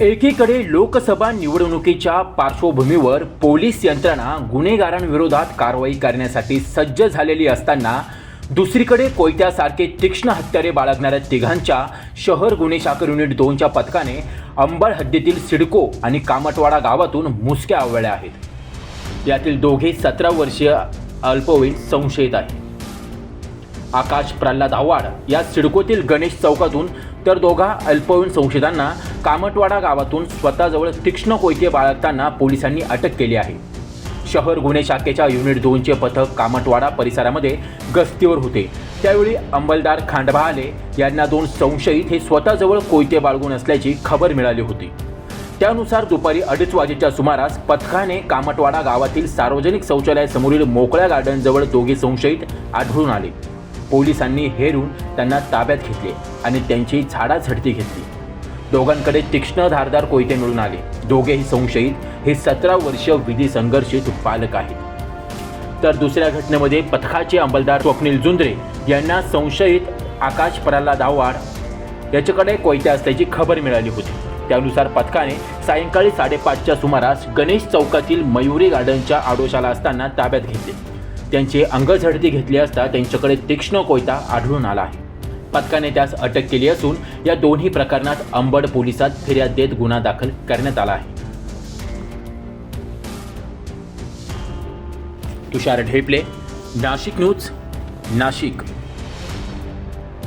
एकीकडे लोकसभा निवडणुकीच्या पार्श्वभूमीवर पोलीस यंत्रणा गुन्हेगारांविरोधात कारवाई करण्यासाठी सज्ज झालेली असताना दुसरीकडे कोयत्यासारखे तीक्ष्ण हत्यारे बाळगणाऱ्या तिघांच्या शहर गुन्हे शाखा युनिट दोनच्या पथकाने अंबड हद्दीतील सिडको आणि कामटवाडा गावातून मुसक्या आवळल्या आहेत. यातील दोघे सतरा वर्षीय अल्पवयीन संशयित आहेत. आकाश प्रल्हाद आव्हाड या सिडकोतील गणेश चौकातून तर दोघा अल्पवयीन संशयितांना कामटवाडा गावातून स्वतःजवळ तीक्ष्ण कोयते बाळगताना पोलिसांनी अटक केली आहे. शहर गुन्हे शाखेच्या युनिट दोनचे पथक कामटवाडा परिसरामध्ये गस्तीवर होते. त्यावेळी अंमलदार खांडबहाले यांना दोन संशयित हे स्वतःजवळ कोयते बाळगून असल्याची खबर मिळाली होती. त्यानुसार दुपारी अडीच वाजेच्या सुमारास पथकाने कामटवाडा गावातील सार्वजनिक शौचालयासमोरील मोकळ्या गार्डनजवळ दोघे संशयित आढळून आले. पोलिसांनी हेरून त्यांना ताब्यात घेतले आणि त्यांची झाडाझडती घेतली. दोघांकडे तीक्ष्ण धारदार कोयते मिळून आले. दोघेही संशयित. हे सतरा वर्ष विधी संघर्षित बालक आहेत. तर दुसऱ्या घटनेमध्ये पथकाचे अंमलदार स्वप्नील जुंद्रे यांना संशयित आकाश प्रल्हाद आव्हाड याच्याकडे कोयते असल्याची खबर मिळाली होती. त्यानुसार पथकाने सायंकाळी साडेपाचच्या सुमारास गणेश चौकातील मयुरी गार्डनच्या आडोशाला असताना ताब्यात घेतले. त्यांची अंगझडती घेतली असता त्यांच्याकडे तीक्ष्ण कोयता आढळून आला आहे. पथकाने त्यास अटक केली असून या दोन्ही प्रकरणात अंबड पोलिसात फिर्याद देत गुन्हा दाखल करण्यात आला आहे. तुषार ढेपले नाशिक न्यूज नाशिक.